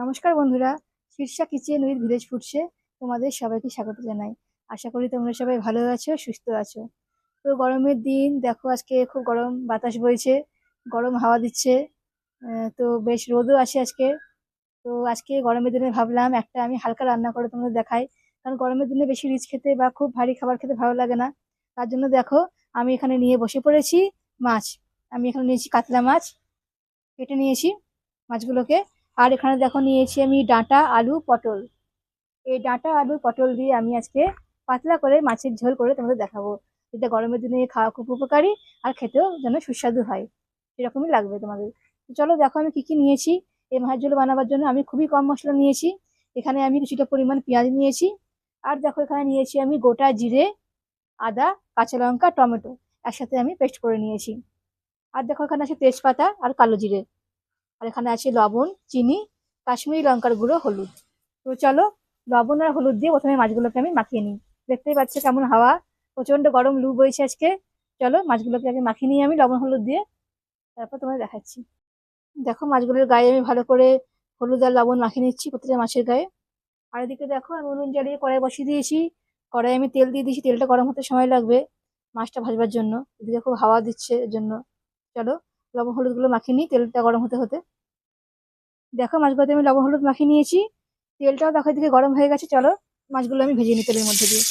নমস্কার বন্ধুরা, Shirsha kitchen with village ফুডসে তোমাদের সবাইকে স্বাগত জানাই। আশা করি তোমরা সবাই ভালো আছো, সুস্থ আছো। তো গরমের দিন, দেখো আজকে খুব গরম, বাতাস বইছে, গরম হাওয়া দিচ্ছে তো বেশ রোদও আছে আজকে। তো আজকে গরমের দিনে ভাবলাম একটা আমি হালকা রান্না করে তোমাদের দেখাই। কারণ গরমের দিনে বেশি রিচ খেতে বা খুব ভারী খাবার খেতে ভালো লাগে না। তার জন্য দেখো, আমি এখানে নিয়ে বসে পড়েছি মাছ। আমি এখানে নিয়েছি কাতলা মাছ, কেটে নিয়েছি মাছগুলোকে। আর এখানে দেখো নিয়েছি আমি ডাঁটা, আলু, পটল। এই ডাঁটা, আলু, পটল দিয়ে আমি আজকে পাতলা করে মাছের ঝোল করে তোমাদের দেখাবো। যেটা গরমের দিনে খাওয়া খুব উপকারী আর খেতেও যেন সুস্বাদু হয়। এরকমই লাগবে তোমাদের। চলো দেখো আমি কি কি নিয়েছি। এই মাছের ঝোল বানাবার জন্য আমি খুবই কম মশলা নিয়েছি। এখানে আমি কিছুটা পরিমাণ পেঁয়াজ নিয়েছি। আর দেখো এখানে নিয়েছি আমি গোটা জিরে, আদা, কাঁচা লঙ্কা, টমেটো একসাথে আমি পেস্ট করে নিয়েছি। আর দেখো এখানে আছে তেজপাতা আর কালো জিরে। আর এখানে আছে লবণ, চিনি, কাশ্মীরি লঙ্কার গুঁড়ো, হলুদ। তো চলো, লবণ আর হলুদ দিয়ে প্রথমে মাছগুলোকে আমি মাখিয়ে নিই। দেখতেই পাচ্ছ কেমন হাওয়া প্রচণ্ড গরম, লু বইছে আজকে। চলো, মাছগুলোকে আগে মাখিয়ে নিই আমি লবণ, হলুদ দিয়ে। তারপর তোমায় দেখাচ্ছি। দেখো, মাছগুলোর গায়ে আমি ভালো করে হলুদ আর লবণ মাখিয়ে নিচ্ছি প্রতিটা মাছের গায়ে। আর এদিকে দেখো, আমি উনুন জ্বালিয়ে কড়াই বসিয়ে দিয়েছি। কড়াই আমি তেল দিয়ে দিয়েছি, তেলটা গরম হতে সময় লাগবে মাছটা ভাজবার জন্য। এদিকে খুব হাওয়া দিচ্ছে এর জন্য। চলো, লবণ, হলুদগুলো মাখিয়ে নিই, তেলটা গরম হতে হতে। দেখো মাছগুলোতে আমি লবণ হলুদ মাখিয়ে নিয়েছি। তেলটাও দেখো এদিকে গরম হয়ে গেছে, চলো মাছগুলো আমি ভেজে নিই তেলের মধ্যে দিয়ে।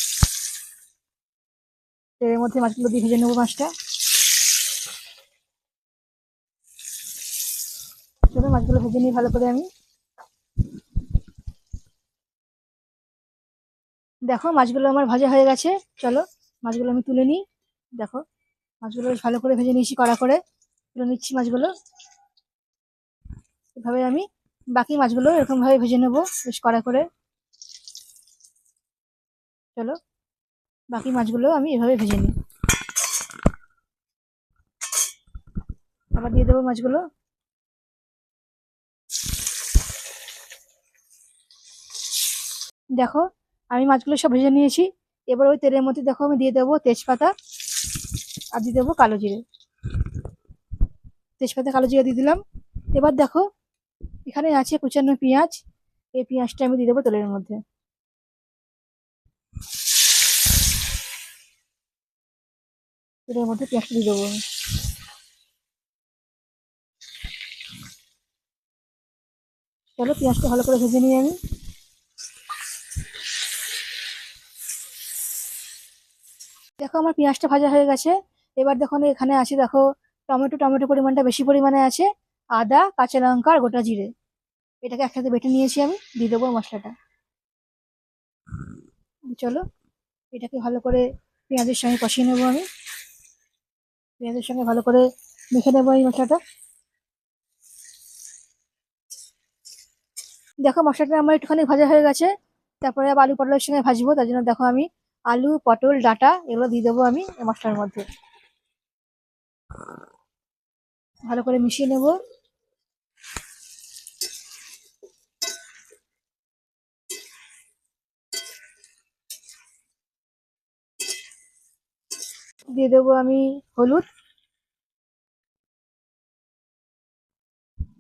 তেলের মধ্যে মাছগুলো দিয়ে ভেজে নেব মাছটা। চলো মাছগুলো ভেজে নিই ভালো করে আমি। দেখো মাছগুলো আমার ভাজা হয়ে গেছে, চলো মাছগুলো আমি তুলে নিই। দেখো মাছগুলো ভালো করে ভেজে নিয়েছি কড়া করে। তুলে নিচ্ছি মাছগুলো। এভাবে আমি বাকি মাছগুলো এরকম ভাবে ভেজে নেব বেশ কড়া করে। চলো, বাকি মাছগুলো আমি এভাবে ভেজে নিই। আবার দিয়ে দেবো মাছগুলো। দেখো, আমি মাছগুলো সব ভেজে নিয়েছি। এবার ওই তেলের মধ্যে দেখো আমি দিয়ে দেবো তেজপাতা আর দিয়ে দেবো কালো জিরে। তেজপাতা, কালো জিরে দিয়ে দিলাম। এবার দেখো এখানে আছে কুচানো পেঁয়াজ। এই পেঁয়াজটা আমি দিয়ে দেবো তেলের মধ্যে। তেলের মধ্যে পেঁয়াজটা দিয়ে দেবো। চলো পেঁয়াজটা ভালো করে ভেজে নিই আমি। দেখো আমার পেঁয়াজটা ভাজা হয়ে গেছে। এবার দেখো এখানে আছে, দেখো টমেটো টমেটো পরিমাণটা বেশি পরিমাণে আছে। আদা, কাঁচা লঙ্কা আর গোটা জিরে। এটাকে একসাথে বেটে নিয়েছি আমি, দিয়ে দেবো মশলাটা। চলো, এটাকে ভালো করে পেঁয়াজের সঙ্গে কষিয়ে নেব আমি। পেঁয়াজের সঙ্গে ভালো করে মেখে নেব এই মশলাটা। দেখো, মশলাটা আমার একটুখানি ভাজা হয়ে গেছে। তারপরে আলু পটলের সঙ্গে ভাজবো, তার জন্য দেখো আমি আলু, পটল, ডাঁটা এগুলো দিয়ে দেবো আমি মশলার মধ্যে। ভালো করে মিশিয়ে নেব। দিয়ে দেবো আমি হলুদ।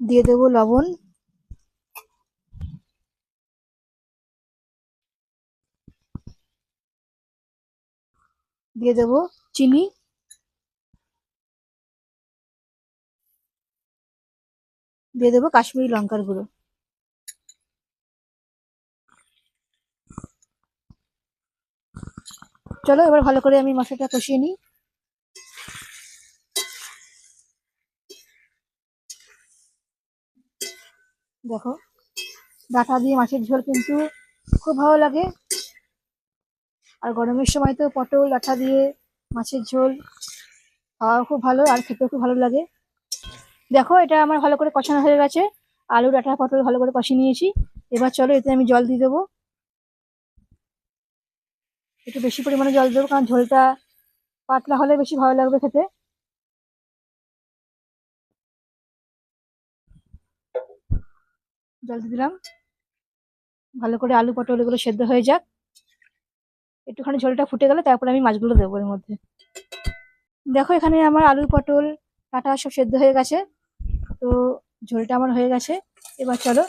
দিয়ে দেবো লবণ। দিয়ে দেবো চিনি। দিয়ে দেবো কাশ্মীরি লঙ্কার গুঁড়ো। চলো, এবার ভালো করে আমি মশলাটা কষিয়ে নিই। দেখো, ডাটা দিয়ে মাছের ঝোল কিন্তু খুব ভালো লাগে। আর গরমের সময় তো পটল, ডাটা দিয়ে মাছের ঝোল খাওয়াও খুব ভালো আর খেতেও খুব ভালো লাগে। দেখো, এটা আমার ভালো করে কষানো হয়ে গেছে। আলু, ডাটা, পটল ভালো করে কষিয়ে নিয়েছি। এবার চলো, এতে আমি জল দিয়ে দেবো। একটু বেশি পরিমাণে জল দেবো, কারণ ঝোলটা পাতলা হলে বেশি ভালো লাগবে খেতে। জল দিলাম। ভালো করে আলু পটল এগুলো সেদ্ধ হয়ে যাক। একটুখানি ঝোলটা ফুটে গেলে তারপরে আমি মাছগুলো দেবো এর মধ্যে। দেখো এখানে আমার আলু পটল কাটা সব সেদ্ধ হয়ে গেছে। তো ঝোলটা আমার হয়ে গেছে। এবার চলো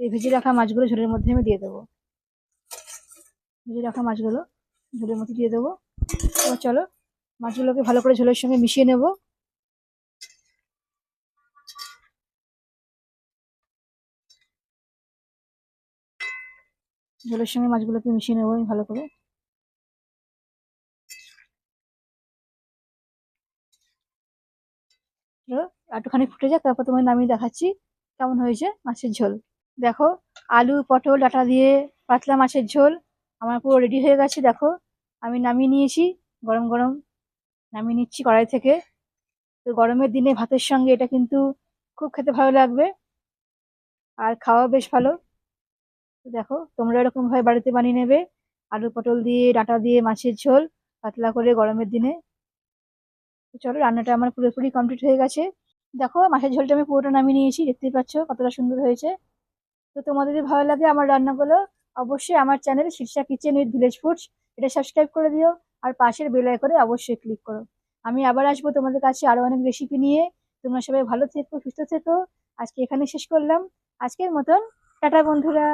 এই ভেজে রাখা মাছগুলো ঝোলের মধ্যে আমি দিয়ে দেবো। ভেজে রাখা মাছগুলো। ঝোলের মধ্যে দিয়ে দেবো। এবার চলো মাছগুলোকে ভালো করে ঝোলের সঙ্গে মিশিয়ে নেব। ঝোলের সঙ্গে মাছগুলোকে মিশিয়ে নেব আমি ভালো করে। একটুখানি ফুটে যাক, তারপর তোমায় নামিয়ে দেখাচ্ছি কেমন হয়েছে মাছের ঝোল। দেখো, আলু, পটল, ডাটা দিয়ে পাতলা মাছের ঝোল। আমার পুরো রেডি হয়ে গেছে, দেখো। আমি নামিয়ে নিয়েছি, গরম গরম। নামিয়ে নিচ্ছি কড়াই থেকে। তো গরমের দিনে ভাতের সঙ্গে এটা কিন্তু খুব খেতে ভালো লাগবে। আর খাওয়া বেশ ভালো। দেখো, তোমরা এরকম ভাবে বাড়িতে বানিয়ে নেবে। আলু পটল দিয়ে, ডাঁটা দিয়ে, মাছের ঝোল পাতলা করে গরমের দিনে। চলো, রান্নাটা আমার পুরোপুরি কমপ্লিট হয়ে গেছে। দেখো, মাছের ঝোলটা আমি পুরোটা নামিয়ে নিয়েছি, দেখতেই পাচ্ছ কতটা সুন্দর হয়েছে। তো তোমাদের যদি ভালো লাগে আমার রান্নাগুলো অবশ্যই আমার channel Shirsha kitchen with village foods এটা সাবস্ক্রাইব করে দিও আর পাশের বেলায় করে অবশ্যই ক্লিক করো। আমি আবার আসব তোমাদের কাছে আরও অনেক রেসিপি নিয়ে। তোমরা সবাই ভালো থেকো, সুস্থ থেকো। আজকে এখানে শেষ করলাম। আজকের মতন, টাটা বন্ধুরা।